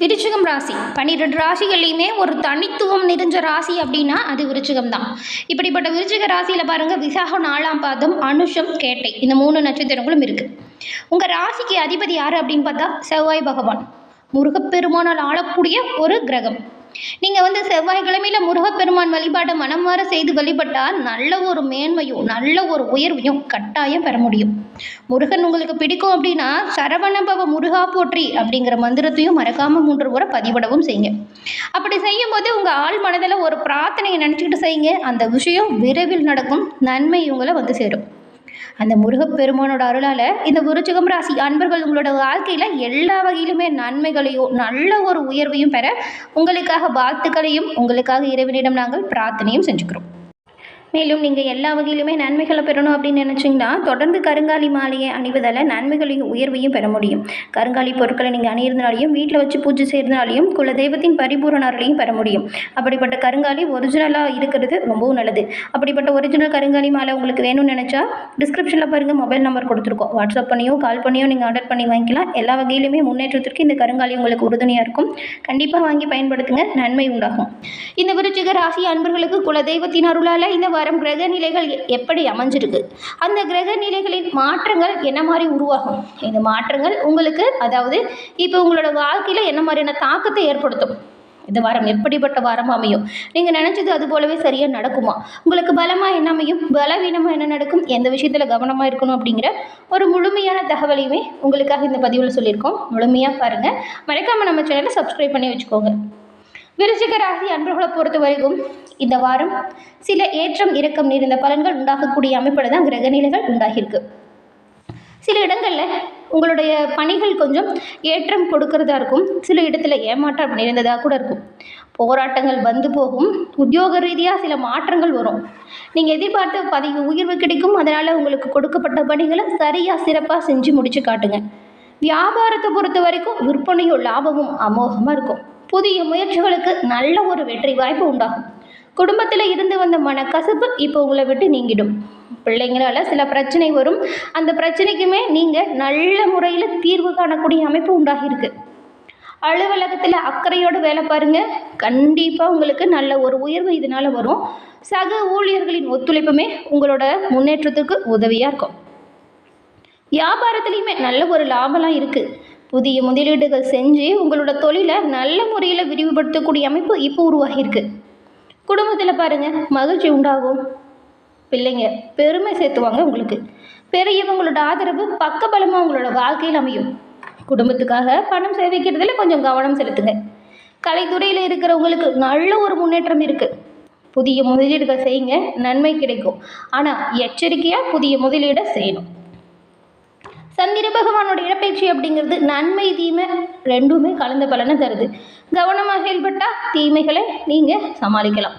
விருச்சிகம் ராசி. பன்னிரெண்டு ராசிகள்லையுமே ஒரு தனித்துவம் நிறைஞ்ச ராசி அப்படின்னா அது விருச்சிகம் தான். இப்படிப்பட்ட விருச்சிக ராசியில் பாருங்கள் விசாகம் நாலாம் பாதம் அனுஷம் கேட்டை. இந்த மூணு நட்சத்திரங்களும் இருக்குது உங்கள் ராசிக்கு அதிபதி யார் அப்படின்னு பார்த்தா செவ்வாய் பகவான். முருகப்பெருமானால் ஆளக்கூடிய ஒரு கிரகம். நீங்கள் வந்து செவ்வாய்க்கிழமையில் முருகப்பெருமான் வழிபாட்டை மனமாற செய்து வழிபட்டால் நல்ல ஒரு மேன்மையும் நல்ல ஒரு உயர்வையும் கட்டாயம் பெற முடியும். முருகன் உங்களுக்கு பிடிக்கும் அப்படின்னா சரவணபவ முருகா போற்றி அப்படிங்கிற மந்திரத்தையும் மறக்காமல் மூன்று முறை பதிவிடவும் செய்யுங்க. அப்படி செய்யும் போது உங்கள் ஆள் மனதில் ஒரு பிரார்த்தனையை நினச்சிக்கிட்டு செய்யுங்க. அந்த விஷயம் விரைவில் நடக்கும். நன்மை உங்களை வந்து சேரும். அந்த முருகப்பெருமானோட அருளால் இந்த விருச்சிகம் ராசி அன்பர்கள் உங்களோட வாழ்க்கையில் எல்லா வகையிலுமே நன்மைகளையும் நல்ல ஒரு உயர்வையும் பெற உங்களுக்காக வாழ்த்துக்களையும் உங்களுக்காக இறைவனிடம் நாங்கள் பிரார்த்தனையும் செஞ்சுக்கிறோம். மேலும் நீங்கள் எல்லா வகையிலுமே நன்மைகளை பெறணும் அப்படின்னு நினச்சிங்கன்னா தொடர்ந்து கருங்காலி மாலையை அணிவதால் நன்மைகளையும் உயர்வையும் பெற முடியும். கருங்காலி பொருட்களை நீங்கள் அணியிறதுனாலையும் வீட்டில் வச்சு பூஜை செய்கிறதுனாலையும் குல தெய்வத்தின் பரிபூரண அருளையும் பெற முடியும். அப்படிப்பட்ட கருங்காலி ஒரிஜினலாக இருக்கிறது ரொம்பவும் நல்லது. அப்படிப்பட்ட ஒரிஜினல் கருங்காலி மாலை உங்களுக்கு வேணும்னு நினச்சா டிஸ்கிரிப்ஷனில் பாருங்கள் மொபைல் நம்பர் கொடுத்துருக்கோம். வாட்ஸ்அப் பண்ணியோ கால் பண்ணியோ நீங்கள் ஆர்டர் பண்ணி வாங்கிக்கலாம். எல்லா வகையிலுமே முன்னேற்றத்திற்கு இந்த கருங்காலி உங்களுக்கு உறுதுணையாக இருக்கும். கண்டிப்பாக வாங்கி பயன்படுத்துங்க நன்மை உண்டாகும். இந்த விருச்சிக ராசி அன்பர்களுக்கு குலதெய்வத்தின் அருளால் இந்த வாரம் கிரக நிலைகள் எப்படி அமைஞ்சிருக்கு? அந்த கிரக நிலைகளின் மாற்றங்கள் என்ன மாதிரி உருவாகும்? இந்த மாற்றங்கள் உங்களுக்கு அதாவது இப்போ உங்களோட வாழ்க்கையில் என்ன மாதிரியான தாக்கத்தை ஏற்படுத்தும்? இந்த வாரம் எப்படிப்பட்ட வாரம் அமையும்? நீங்கள் நினச்சது அது போலவே சரியாக நடக்குமா? உங்களுக்கு பலமாக என்ன அமையும்? பலவீனமாக என்ன நடக்கும்? எந்த விஷயத்தில் கவனமாக இருக்கணும் அப்படிங்கிற ஒரு முழுமையான தகவலையுமே உங்களுக்காக இந்த பதிவில் சொல்லியிருக்கோம். முழுமையாக பாருங்கள் மறக்காமல் நம்ம சேனலை சப்ஸ்கிரைப் பண்ணி வச்சுக்கோங்க. விருச்சிக ராசி அன்பர்களை பொறுத்த வரைக்கும் இந்த வாரம் சில ஏற்றம் இறக்கம் நிறைந்த பலன்கள் உண்டாகக்கூடிய அமைப்பில் தான் கிரகநிலைகள் உண்டாகியிருக்கு. சில இடங்களில் உங்களுடைய பணிகள் கொஞ்சம் ஏற்றம் கொடுக்கறதா இருக்கும். சில இடத்துல ஏமாற்றம் நிறைந்ததாக கூட இருக்கும். போராட்டங்கள் வந்து போகும். உத்தியோக ரீதியாக சில மாற்றங்கள் வரும். நீங்கள் எதிர்பார்த்த பதவி உயர்வு கிடைக்கும். அதனால் உங்களுக்கு கொடுக்கப்பட்ட பணிகளை சரியாக சிறப்பாக செஞ்சு முடிச்சு காட்டுங்க. வியாபாரத்தை பொறுத்த வரைக்கும் விற்பனையும் லாபமும் அமோகமாக இருக்கும். புதிய முயற்சிகளுக்கு நல்ல ஒரு வெற்றி வாய்ப்பு உண்டாகும். குடும்பத்தில் இருந்து வந்த மனக்கசப்பு இப்போ உங்களை விட்டு நீங்கிடும். பிள்ளைங்களால சில பிரச்சனை வரும். அந்த பிரச்சனைக்குமே நீங்கள் நல்ல முறையில் தீர்வு காணக்கூடிய அமைப்பு உண்டாகியிருக்கு. அலுவலகத்தில் அக்கறையோடு வேலை பாருங்க. கண்டிப்பாக உங்களுக்கு நல்ல ஒரு உயர்வு இதனால் வரும். சக ஊழியர்களின் ஒத்துழைப்புமே உங்களோட முன்னேற்றத்துக்கு உதவியாக இருக்கும். வியாபாரத்துலேயுமே நல்ல ஒரு லாபம்லாம் இருக்குது புதிய முதலீடுகள் செஞ்சு உங்களோட தொழிலை நல்ல முறையில் விரிவுபடுத்தக்கூடிய அமைப்பு இப்போ உருவாகியிருக்கு. குடும்பத்தில் பாருங்கள் மகிழ்ச்சி உண்டாகும். பிள்ளைங்க பெருமை சேர்த்துவாங்க உங்களுக்கு. பெரியவங்களோட ஆதரவு பக்கபலமாக உங்களோட வாழ்க்கையில் அமையும். குடும்பத்துக்காக பணம் சேமிக்கிறதுல கொஞ்சம் கவனம் செலுத்துங்க. கலைத்துறையில் இருக்கிறவங்களுக்கு நல்ல ஒரு முன்னேற்றம் இருக்குது புதிய முதலீடுகள் செய்யுங்க நன்மை கிடைக்கும். ஆனால் எச்சரிக்கையாக புதிய முதலீடை செய்யணும். சந்திர பகவானோட இடப்பெயர்ச்சி அப்படிங்கிறது நன்மை தீமை ரெண்டுமே கலந்த பலனை தருது. கவனமாக செயல்பட்டால் தீமைகளை நீங்கள் சமாளிக்கலாம்.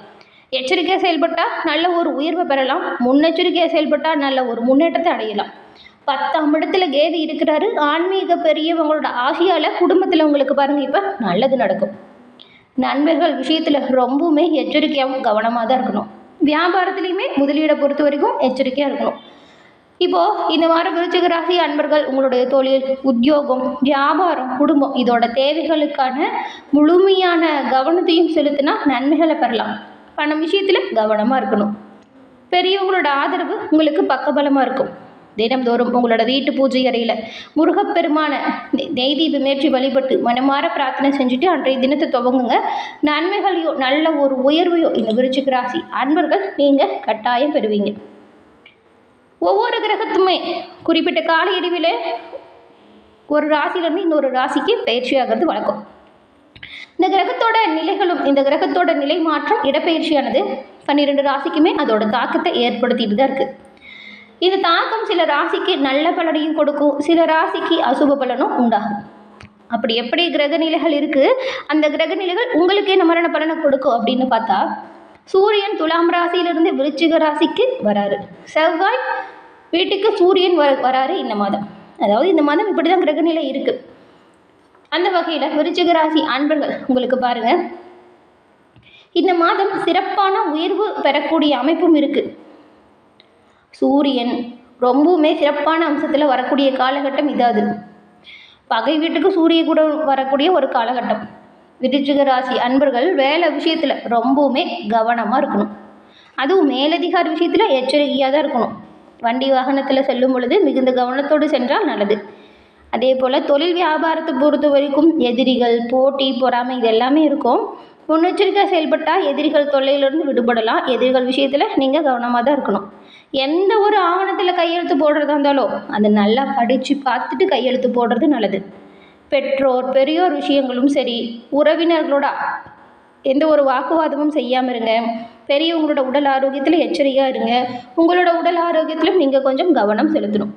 எச்சரிக்கையாக செயல்பட்டால் நல்ல ஒரு உயர்வை பெறலாம். முன்னெச்சரிக்கையாக செயல்பட்டால் நல்ல ஒரு முன்னேற்றத்தை அடையலாம். பத்தாம் இடத்துல கேது இருக்கிறாரு. ஆன்மீக பெரியவங்களோட ஆசையால் குடும்பத்தில் உங்களுக்கு பாருங்கள் இப்போ நல்லது நடக்கும். நண்பர்கள் விஷயத்தில் ரொம்பவுமே எச்சரிக்கையாகவும் கவனமாக தான் இருக்கணும். வியாபாரத்துலேயுமே முதலீடை பொறுத்த வரைக்கும் எச்சரிக்கையாக இருக்கணும். இப்போது இந்த வாரம் விருச்சிக ராசி அன்பர்கள் உங்களுடைய தொழில் உத்தியோகம் வியாபாரம் குடும்பம் இதோட தேவைகளுக்கான முழுமையான கவனத்தையும் செலுத்தினா நன்மைகளை பெறலாம். பணம் விஷயத்தில் கவனமாக இருக்கணும். பெரியவங்களோட ஆதரவு உங்களுக்கு பக்கபலமாக இருக்கும். தினம்தோறும் உங்களோட வீட்டு பூஜை அறையில் முருகப்பெருமான நெய் முயற்சி தீபம் வழிபட்டு மனமார பிரார்த்தனை செஞ்சுட்டு அன்றைய தினத்தை துவங்குங்க. நன்மைகளையோ நல்ல ஒரு உயர்வையோ இந்த விருச்சிக ராசி அன்பர்கள் நீங்கள் கட்டாயம் பெறுவீங்க. கிரகத்துமே குறிப்பிட்ட கால இடைவில் ஒரு ராசியிலேருந்து இன்னொரு ராசிக்கு பயிற்சி ஆகிறது வழக்கம். இந்த கிரகத்தோட நிலைகளும் இந்த கிரகத்தோட நிலை மாற்றம் இடப்பெயர்ச்சியானது பன்னிரெண்டு ராசிக்குமே அதோட தாக்கத்தை ஏற்படுத்திட்டு தான் இருக்குது இந்த தாக்கம் சில ராசிக்கு நல்ல பலனையும் கொடுக்கும் சில ராசிக்கு அசுப பலனும் உண்டாகும். அப்படி எப்படி கிரக நிலைகள் இருக்குது அந்த கிரக நிலைகள் உங்களுக்கு என்ன மரண பலனை கொடுக்கும் அப்படின்னு பார்த்தா சூரியன் துலாம் ராசியிலிருந்து விருச்சிக ராசிக்கு வராரு. செவ்வாய் வீட்டுக்கு சூரியன் வர வராரு இந்த மாதம். அதாவது இந்த மாதம் இப்படி தான் கிரகநிலை இருக்குது அந்த வகையில் விருச்சிக ராசி அன்பர்கள் உங்களுக்கு பாருங்கள் இந்த மாதம் சிறப்பான உயர்வு பெறக்கூடிய அமைப்பும் இருக்குது சூரியன் ரொம்பவுமே சிறப்பான அம்சத்தில் வரக்கூடிய காலகட்டம் இதாது பகை வீட்டுக்கு சூரிய கூட வரக்கூடிய ஒரு காலகட்டம். விருச்சிக ராசி அன்பர்கள் வேலை விஷயத்தில் ரொம்பவுமே கவனமாக இருக்கணும். அதுவும் மேலதிகார விஷயத்தில் எச்சரிக்கையாக தான் இருக்கணும். வண்டி வாகனத்தில் செல்லும் பொழுது மிகுந்த கவனத்தோடு சென்றால் நல்லது. அதே போல் தொழில் வியாபாரத்தை பொறுத்த வரைக்கும் எதிரிகள் போட்டி பொறாமை இது எல்லாமே இருக்கும். முன்னெச்சரிக்கையாக செயல்பட்டால் எதிரிகள் தொல்லையிலிருந்து விடுபடலாம். எதிரிகள் விஷயத்தில் நீங்கள் கவனமாக தான் இருக்கணும். எந்த ஒரு ஆவணத்தில் கையெழுத்து போடுறதா இருந்தாலும் அதை நல்லா படித்து பார்த்துட்டு கையெழுத்து போடுறது நல்லது. பெற்றோர் பெரியோர் விஷயங்களும் சரி உறவினர்களோட எந்த ஒரு வாக்குவாதமும் செய்யாமல் இருங்க. பெரியவங்களோட உடல் ஆரோக்கியத்தில் எச்சரிக்கையாக இருங்க. உங்களோட உடல் ஆரோக்கியத்திலும் நீங்கள் கொஞ்சம் கவனம் செலுத்தணும்.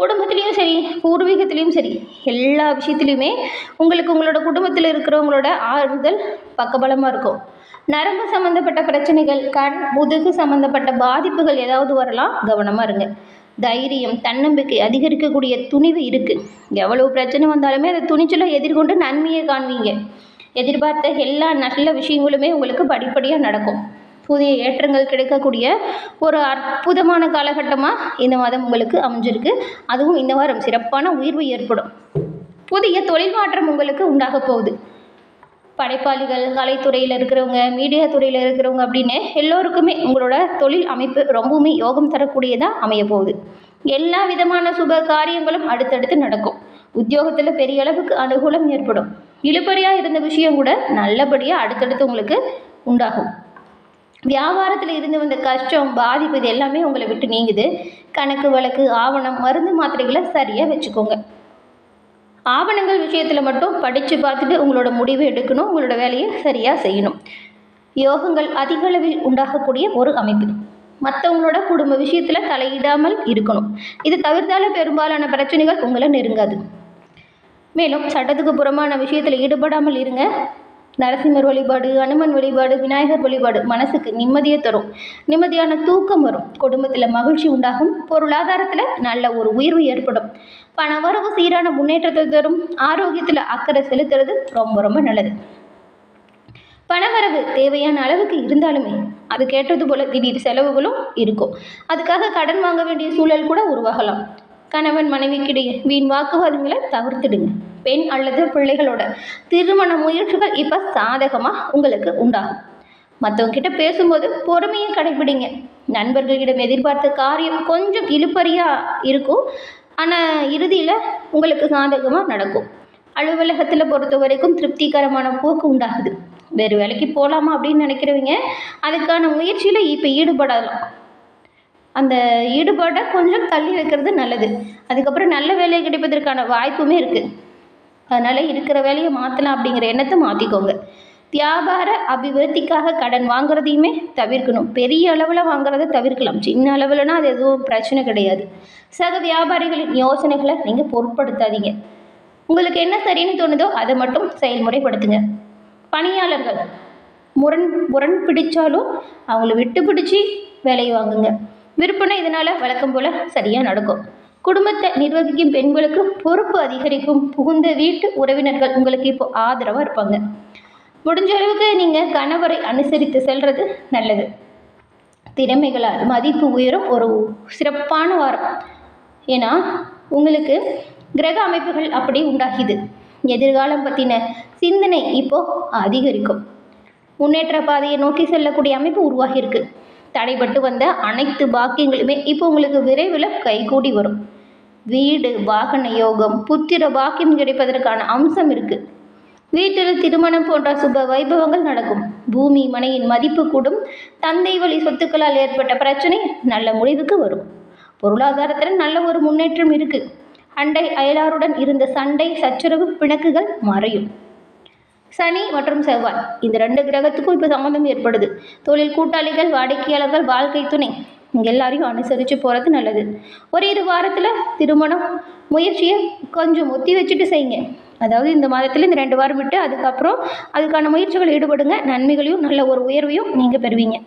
குடும்பத்துலேயும் சரி பூர்வீகத்துலேயும் சரி எல்லா விஷயத்துலையுமே உங்களுக்கு உங்களோட குடும்பத்தில் இருக்கிறவங்களோட ஆறுதல் பக்கபலமாக இருக்கும். நரம்பு சம்மந்தப்பட்ட பிரச்சனைகள் கண் முதுகு சம்மந்தப்பட்ட பாதிப்புகள் ஏதாவது வரலாம் கவனமாக இருங்க. தைரியம் தன்னம்பிக்கை அதிகரிக்கக்கூடிய துணிவு இருக்குது எவ்வளவு பிரச்சனை வந்தாலுமே அதை துணிச்சலாக எதிர்கொண்டு நன்மையை காண்பீங்க. எதிர்பார்த்த எல்லா நல்ல விஷயங்களுமே உங்களுக்கு படிப்படியாக நடக்கும். புதிய ஏற்றங்கள் கிடைக்கக்கூடிய ஒரு அற்புதமான காலகட்டமாக இந்த மாதம் உங்களுக்கு அமைஞ்சிருக்கு. அதுவும் இந்த வாரம் சிறப்பான உயர்வு ஏற்படும். புதிய தொழில் மாற்றம் உங்களுக்கு உண்டாக போகுது. படைப்பாளிகள் கலைத்துறையில் இருக்கிறவங்க மீடியா துறையில் இருக்கிறவங்க அப்படின்னு எல்லோருக்குமே உங்களோட தொழில் அமைப்பு ரொம்பவுமே யோகம் தரக்கூடியதாக அமைய போகுது. எல்லா விதமான சுப காரியங்களும் அடுத்தடுத்து நடக்கும். உத்தியோகத்தில் பெரிய அளவுக்கு அனுகூலம் ஏற்படும். இழுபறியாக இருந்த விஷயம் கூட நல்லபடியாக அடுத்தடுத்து உங்களுக்கு உண்டாகும். வியாபாரத்தில் இருந்து வந்த கஷ்டம் பாதிப்பு இது எல்லாமே உங்களை விட்டு நீங்குது. கணக்கு வழக்கு ஆவணம் மருந்து மாத்திரைகளை சரியாக வச்சுக்கோங்க. ஆவணங்கள் விஷயத்தில் மட்டும் படித்து பார்த்துட்டு உங்களோட முடிவை எடுக்கணும் உங்களோட வேலையை சரியாக செய்யணும். யோகங்கள் அதிக அளவில் உண்டாகக்கூடிய ஒரு அமைப்பு. மற்றவங்களோட குடும்ப விஷயத்தில் தலையிடாமல் இருக்கணும். இது தவிர்த்தாலும் பெரும்பாலான பிரச்சனைகள் உங்களை நெருங்காது. மேலும் சட்டத்துக்கு புறமான விஷயத்தில் ஈடுபடாமல் இருங்க. நரசிம்மர் வழிபாடு அனுமன் வழிபாடு விநாயகர் வழிபாடு மனசுக்கு நிம்மதியை தரும். நிம்மதியான தூக்கம் வரும். குடும்பத்தில் மகிழ்ச்சி உண்டாகும். பொருளாதாரத்தில் நல்ல ஒரு உயர்வு ஏற்படும். பணவரவு சீரான முன்னேற்றத்தை தரும். ஆரோக்கியத்தில் அக்கறை செலுத்துறது ரொம்ப ரொம்ப நல்லது. பணவரவு தேவையான அளவுக்கு இருந்தாலுமே அது கேட்டது போல திடீர் செலவுகளும் இருக்கும். அதுக்காக கடன் வாங்க வேண்டிய சூழல் கூட உருவாகலாம். கணவன் மனைவிக்கிடையே வீண் வாக்குவாதங்களை தவிர்த்துடுங்க. பெண் அல்லது பிள்ளைகளோட திருமண முயற்சிகள் இப்போ சாதகமாக உங்களுக்கு உண்டாகும். மற்றவங்க கிட்ட பேசும்போது பொறுமையை கடைபிடிங்க. நண்பர்களிடம் எதிர்பார்த்த காரியம் கொஞ்சம் இழுப்பறியாக இருக்கும். ஆனால் இறுதியில் உங்களுக்கு சாதகமாக நடக்கும். அலுவலகத்தில் பொறுத்த வரைக்கும் திருப்திகரமான போக்கு உண்டாகுது. வேறு வேலைக்கு போகலாமா அப்படின்னு நினைக்கிறவங்க அதுக்கான முயற்சியில் இப்போ ஈடுபடலாம். அந்த ஈடுபாட்டை கொஞ்சம் தள்ளி வைக்கிறது நல்லது. அதுக்கப்புறம் நல்ல வேலை கிடைப்பதற்கான வாய்ப்புமே இருக்குது அதனால் இருக்கிற வேலையை மாற்றலாம் அப்படிங்கிற எண்ணத்தை மாற்றிக்கோங்க வியாபார அபிவிருத்திக்காக கடன் வாங்குறதையுமே தவிர்க்கணும். பெரிய அளவில் வாங்குறத தவிர்க்கலாம். சின்ன அளவில்னா அது எதுவும் பிரச்சனை கிடையாது. சக வியாபாரிகளின் யோசனைகளை நீங்கள் பொருட்படுத்தாதீங்க. உங்களுக்கு என்ன சரின்னு தோணுதோ அதை மட்டும் செயல்முறைப்படுத்துங்க. பணியாளர்கள் முரண் முரண் பிடிச்சாலும் அவங்கள விட்டு பிடிச்சி வேலையை வாங்குங்க. விற்பனை இதனால் வழக்கம் போல் சரியாக நடக்கும். குடும்பத்தை நிர்வகிக்கும் பெண்களுக்கு பொறுப்பு அதிகரிக்கும் புகுந்த வீட்டு உறவினர்கள் உங்களுக்கு இப்போ ஆதரவாக இருப்பாங்க. முடிஞ்ச அளவுக்கு நீங்கள் கணவரை அனுசரித்து செல்வது நல்லது. திறமைகளால் மதிப்பு உயரும் ஒரு சிறப்பான வாரம். ஏன்னா உங்களுக்கு கிரக அமைப்புகள் அப்படி உண்டாகிது. எதிர்காலம் பற்றின சிந்தனை இப்போ அதிகரிக்கும். முன்னேற்ற பாதையை நோக்கி செல்லக்கூடிய அமைப்பு உருவாகியிருக்கு தடைப்பட்டு வந்த அனைத்து பாக்கியங்களுமே இப்போ உங்களுக்கு விரைவில் கைகூடி வரும். வீடு வாகன யோகம் புத்திர பாக்கியம் கிடைப்பதற்கான அம்சம் இருக்குது வீட்டில் திருமணம் போன்ற சுப வைபவங்கள் நடக்கும். பூமி மனையின் மதிப்பு கூடும். தந்தை வழி சொத்துக்களால் ஏற்பட்ட பிரச்சனை நல்ல முடிவுக்கு வரும். பொருளாதாரத்தில் நல்ல ஒரு முன்னேற்றம் இருக்குது அண்டை அயலாருடன் இருந்த சண்டை சச்சரவு பிணக்குகள் மறையும். சனி மற்றும் செவ்வாய். இந்த ரெண்டு கிரகத்துக்கும் இப்போ சம்மந்தம் ஏற்படுது. தொழில் கூட்டாளிகள் வாடிக்கையாளர்கள் வாழ்க்கை துணை இங்கே எல்லாரையும் அனுசரித்து போகிறது நல்லது. ஒரு இரு வாரத்தில் திருமணம் முயற்சியை கொஞ்சம் ஒத்தி வச்சுட்டு செய்யுங்க. அதாவது இந்த மாதத்தில் இந்த ரெண்டு வாரம் விட்டு அதுக்கப்புறம் அதுக்கான முயற்சிகள் ஈடுபடுங்க. நன்மைகளையும் நல்ல ஒரு உயர்வையும் நீங்கள் பெறுவீங்க.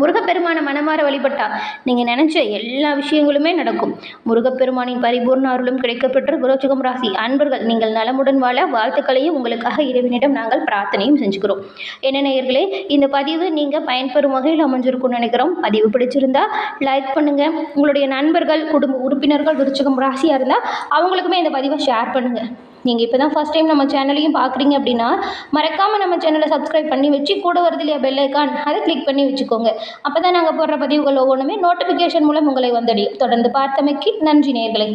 முருகப்பெருமானை மனமாற வழிபட்டா நீங்கள் நினச்ச எல்லா விஷயங்களுமே நடக்கும். முருகப்பெருமானின் பரிபூர்ண அருளும் கிடைக்கப்பெற்ற விருச்சிகம் ராசி அன்பர்கள் நீங்கள் நலமுடன் வாழ வாழ்த்துக்களையும் உங்களுக்காக இறைவனிடம் நாங்கள் பிரார்த்தனையும் செஞ்சுக்கிறோம். என்ன நேயர்களே இந்த பதிவு நீங்கள் பயன்பெறும் வகையில் அமைஞ்சிருக்கும்னு நினைக்கிறோம். பதிவு பிடிச்சிருந்தா லைக் பண்ணுங்கள் உங்களுடைய நண்பர்கள் குடும்ப உறுப்பினர்கள் விருச்சகம் ராசியாக இருந்தால் அவங்களுக்குமே இந்த பதிவை ஷேர் பண்ணுங்கள் நீங்கள் இப்போ தான் ஃபஸ்ட் டைம் நம்ம சேனலையும் பார்க்குறீங்க அப்படின்னா மறக்காமல் நம்ம சேனலை சப்ஸ்கிரைப் பண்ணி வச்சு கூட வருது இல்லையா பெல்லைக்கான் அதை கிளிக் பண்ணி வச்சுக்கோங்க. அப்போ தான் நாங்கள் போடுற பதிவுகள் ஒவ்வொன்றுமே நோட்டிஃபிகேஷன் மூலம் உங்களை வந்தடையும். தொடர்ந்து பார்த்தமைக்கு நன்றி நேர்களை